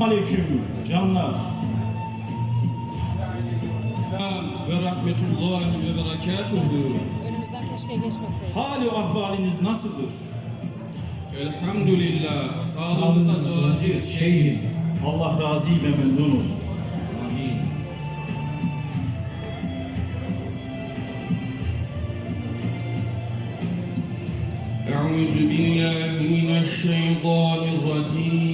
aleyküm canlar. ve rahmetullahi ve berekatuhu. Önümüzden keşke geçmeseydi. Hali ahvaliniz nasıldır? Elhamdülillah. Sağlığımıza duacıyız şeyhim. Allah razı ve memnun olsun. Amin. أعوذ بالله من الشيطان الرجيم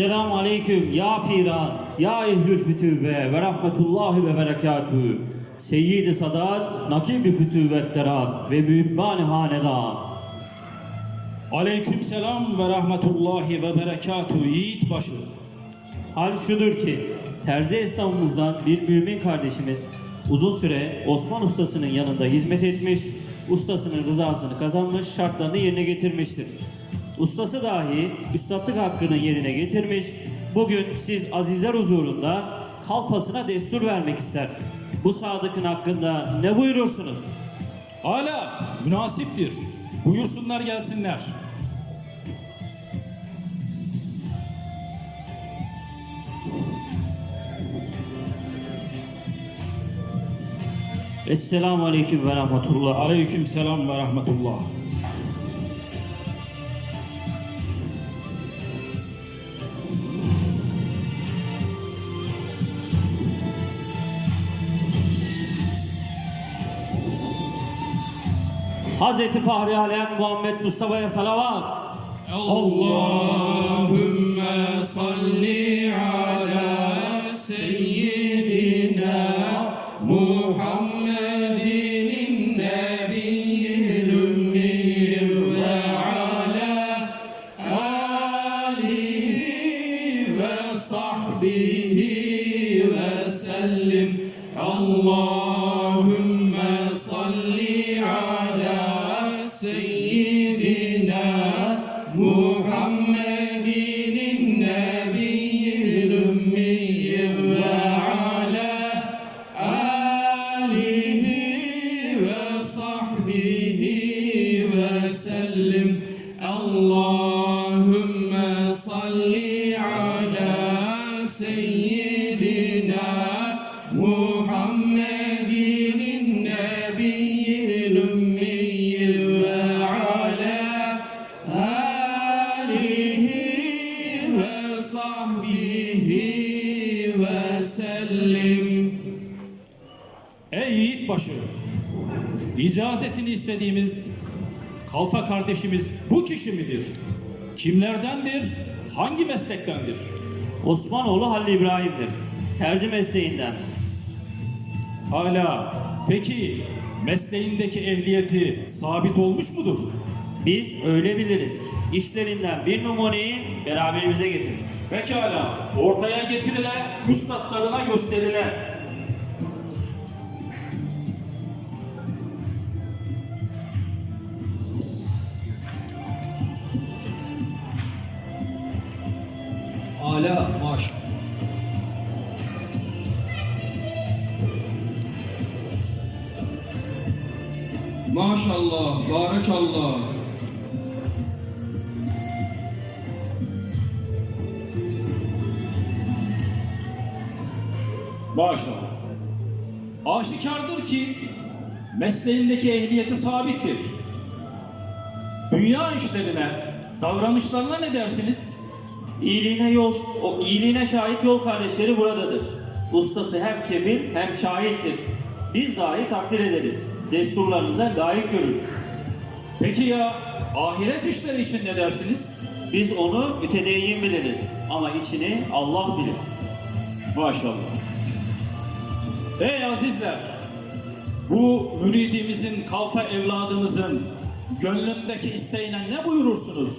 Esselamu Aleyküm ya Piran, ya Ehlül Fütübe ve Rahmetullahi ve Berekatühü. Seyyid-i Sadat, Nakib-i Fütüvetterat ve Mühibban-ı Hanedan. Aleyküm selam ve rahmetullahi ve berekatuhu yiğit başı. Hal şudur ki, terzi esnafımızdan bir mümin kardeşimiz uzun süre Osman ustasının yanında hizmet etmiş, ustasının rızasını kazanmış, şartlarını yerine getirmiştir. Ustası dahi üstadlık hakkını yerine getirmiş, bugün siz azizler huzurunda kalfasına destur vermek ister. Bu sadıkın hakkında ne buyurursunuz? Hala münasiptir. Buyursunlar gelsinler. Esselamu Aleyküm ve Rahmetullah. Aleyküm selam ve rahmetullah. Hazreti Fahri Alem Muhammed Mustafa'ya salavat. Allahümme salli ala seyyidina Muhammedin nebiyyil ümmiyim ve ala alihi ve sahbihi ve sellim Allahümme salli ala محمد النبي الأمي وعلى آله وصحبه وسلم Ey yiğit başı. İcazetini istediğimiz kalfa kardeşimiz bu kişi midir? Kimlerdendir? Hangi meslektendir? Osmanoğlu Halil İbrahim'dir. Terzi mesleğinden. Hala peki mesleğindeki ehliyeti sabit olmuş mudur? Biz öyle biliriz. İşlerinden bir numuneyi beraberimize getir. Pekala ortaya getirilen, üstadlarına gösterilen. Ala maş. Maşallah, barakallah. Maşallah. Aşikardır ki mesleğindeki ehliyeti sabittir. Dünya işlerine, davranışlarına ne dersiniz? İyiliğine yol, o iyiliğine şahit yol kardeşleri buradadır. Ustası hem kefil hem şahittir. Biz dahi takdir ederiz. Desturlarınıza layık görürüz. Peki ya ahiret işleri için ne dersiniz? Biz onu mütedeyyin biliriz. Ama içini Allah bilir. Maşallah. Ey azizler! Bu müridimizin, kalfa evladımızın gönlündeki isteğine ne buyurursunuz?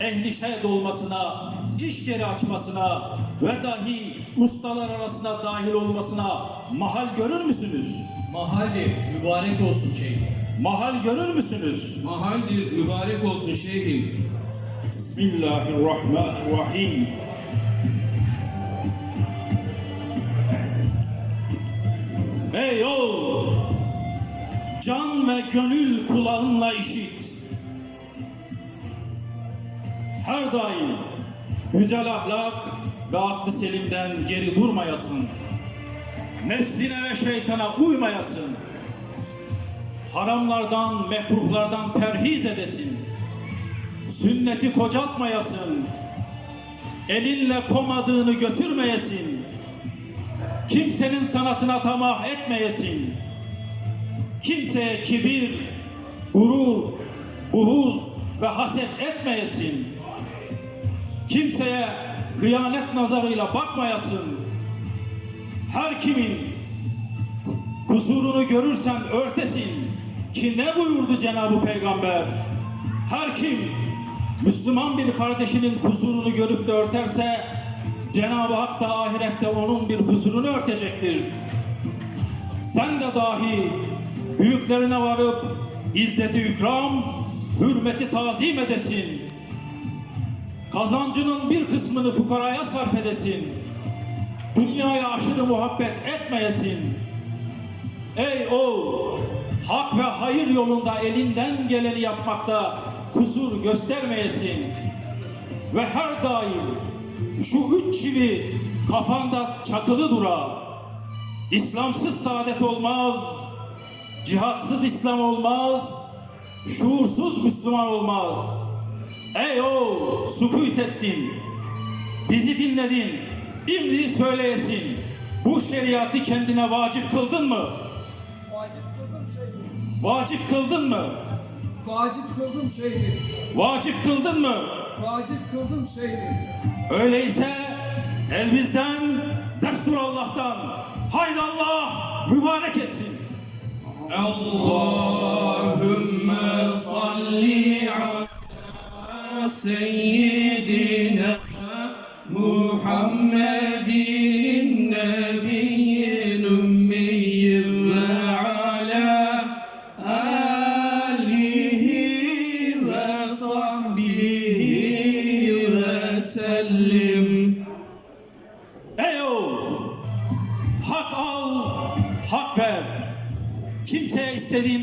ehli şehit olmasına, iş yeri açmasına ve dahi ustalar arasına dahil olmasına mahal görür müsünüz? Mahalli mübarek olsun şeyh. Mahal görür müsünüz? Mahaldir mübarek olsun şeyhim. Bismillahirrahmanirrahim. Ey oğul! Can ve gönül kulağınla işit. Her daim güzel ahlak ve aklı selimden geri durmayasın. Nefsine ve şeytana uymayasın. Haramlardan, mekruhlardan perhiz edesin. Sünneti kocaltmayasın, elinle komadığını götürmeyesin, kimsenin sanatına tamah etmeyesin, kimseye kibir, gurur, buhuz ve haset etmeyesin, kimseye hıyanet nazarıyla bakmayasın, her kimin kusurunu görürsen örtesin ki ne buyurdu Cenab-ı Peygamber? Her kim Müslüman bir kardeşinin kusurunu görüp de örterse Cenab-ı Hak da ahirette onun bir kusurunu örtecektir. Sen de dahi büyüklerine varıp izzeti ikram, hürmeti tazim edesin. Kazancının bir kısmını fukaraya sarf edesin. Dünyaya aşırı muhabbet etmeyesin. Ey oğul, hak ve hayır yolunda elinden geleni yapmakta kusur göstermeyesin. Ve her daim şu üç çivi kafanda çakılı dura. İslamsız saadet olmaz, cihatsız İslam olmaz, şuursuz Müslüman olmaz. Ey oğul, sukut ettin, bizi dinledin, imdi söyleyesin. Bu şeriatı kendine vacip kıldın mı? Vacip kıldım şeydi. Vacip kıldın mı? Vacip kıldım şeydi. Vacip kıldın mı? Vacip kıldım şeydi. Öyleyse el bizden, destur Allah'tan. Haydi Allah mübarek etsin. Allahümme salli ala seyyidina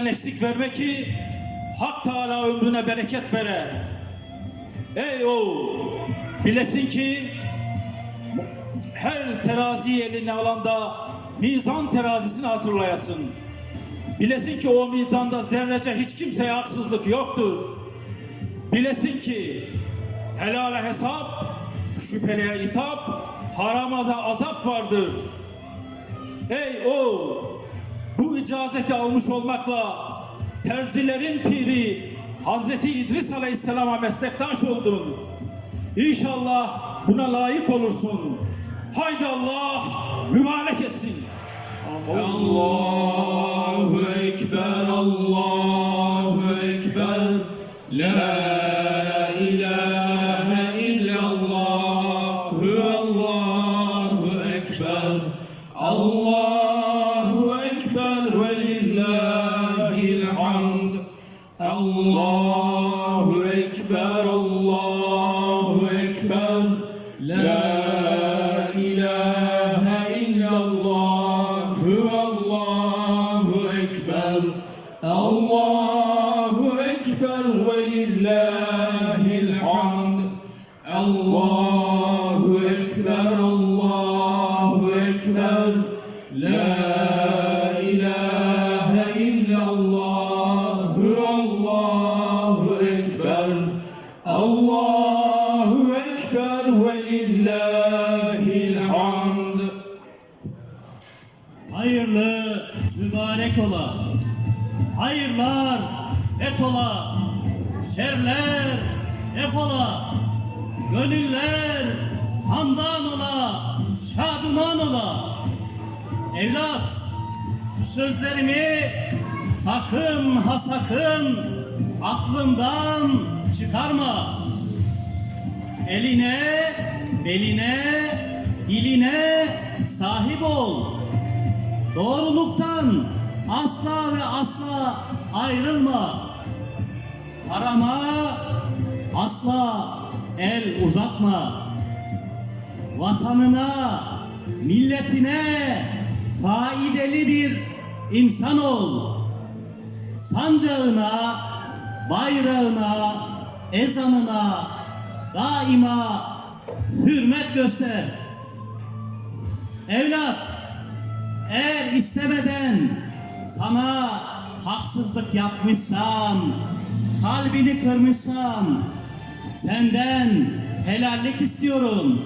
istediğinden eksik verme ki Hak Teala ömrüne bereket vere. Ey oğul! Bilesin ki her teraziyi eline alanda mizan terazisini hatırlayasın. Bilesin ki o mizanda zerrece hiç kimseye haksızlık yoktur. Bilesin ki helale hesap, şüpheliye itap, haramaza azap vardır. Ey o bu icazeti almış olmakla terzilerin piri Hazreti İdris Aleyhisselam'a meslektaş oldun. İnşallah buna layık olursun. Haydi Allah mübarek etsin. Allahu Ekber, Allahu Ekber, La Allahu Ekber, Allahu et ola. Şerler ef ola. Gönüller handan ola. Şaduman ola. Evlat, şu sözlerimi sakın ha sakın aklından çıkarma. eline, beline, diline sahip ol. Doğruluktan asla ve asla ayrılma. Harama asla el uzatma. Vatanına, milletine faydalı bir insan ol. Sancağına, bayrağına, ezanına daima hürmet göster. Evlat, eğer istemeden sana haksızlık yapmışsam, kalbini kırmışsam, senden helallik istiyorum.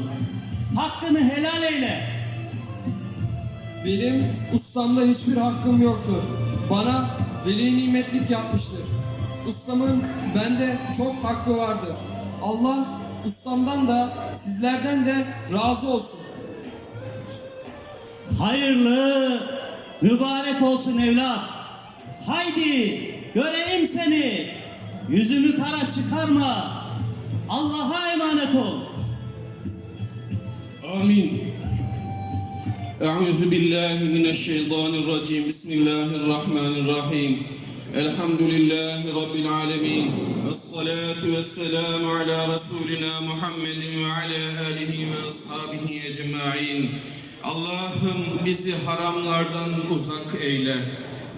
Hakkını helal eyle. Benim ustamda hiçbir hakkım yoktur. Bana veli nimetlik yapmıştır. Ustamın bende çok hakkı vardır. Allah ustamdan da sizlerden de razı olsun. Hayırlı, mübarek olsun evlat. Haydi göreyim seni yüzünü kara çıkarma. Allah'a emanet ol. Amin. Euzu billahi mineşşeytanirracim. Bismillahirrahmanirrahim. Elhamdülillahi rabbil alamin. Vessalatu vesselamu ala rasulina Muhammedin ve ala alihi ve ashabihi ecmaîn. Allah'ım bizi haramlardan uzak eyle.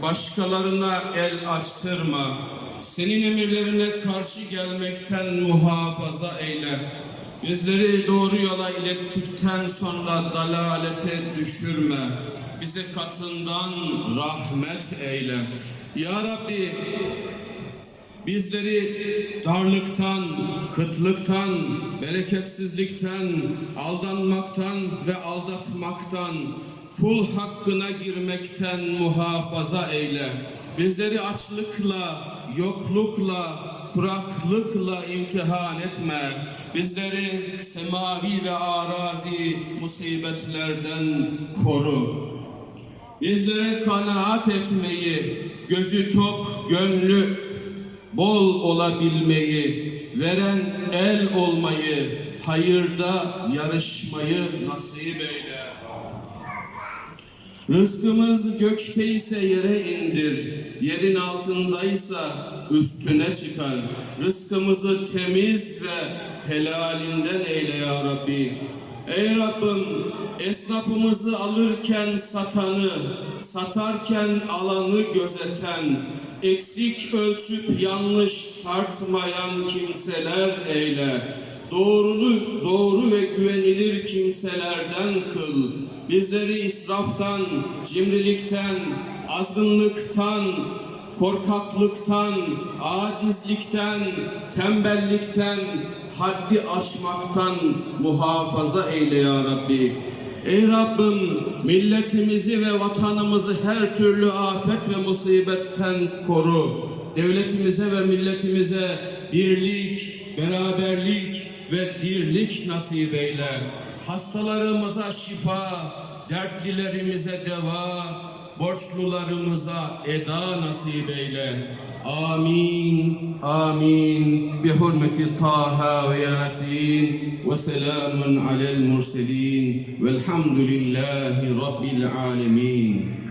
Başkalarına el açtırma. Senin emirlerine karşı gelmekten muhafaza eyle. Bizleri doğru yola ilettikten sonra dalalete düşürme. Bize katından rahmet eyle. Ya Rabbi bizleri darlıktan, kıtlıktan, bereketsizlikten, aldanmaktan ve aldatmaktan, kul hakkına girmekten muhafaza eyle. Bizleri açlıkla, yoklukla, kuraklıkla imtihan etme. Bizleri semavi ve arazi musibetlerden koru. Bizlere kanaat etmeyi, gözü tok, gönlü bol olabilmeyi, veren el olmayı, hayırda yarışmayı nasip eyle. Rızkımız gökte ise yere indir, yerin altındaysa üstüne çıkar. Rızkımızı temiz ve helalinden eyle ya Rabbi. Ey Rabbim esnafımızı alırken satanı, satarken alanı gözeten, eksik ölçüp yanlış tartmayan kimseler eyle. Doğrulu, doğru ve güvenilir kimselerden kıl. Bizleri israftan, cimrilikten, azgınlıktan, korkaklıktan, acizlikten, tembellikten, haddi aşmaktan muhafaza eyle ya Rabbi. Ey Rabbim milletimizi ve vatanımızı her türlü afet ve musibetten koru. Devletimize ve milletimize birlik, beraberlik ve dirlik nasip eyle. Hastalarımıza şifa, dertlilerimize deva, borçlularımıza eda nasip eyle. Amin, amin. Bi hurmeti Taha ve Yasin ve selamun alel murselin velhamdülillahi rabbil alemin.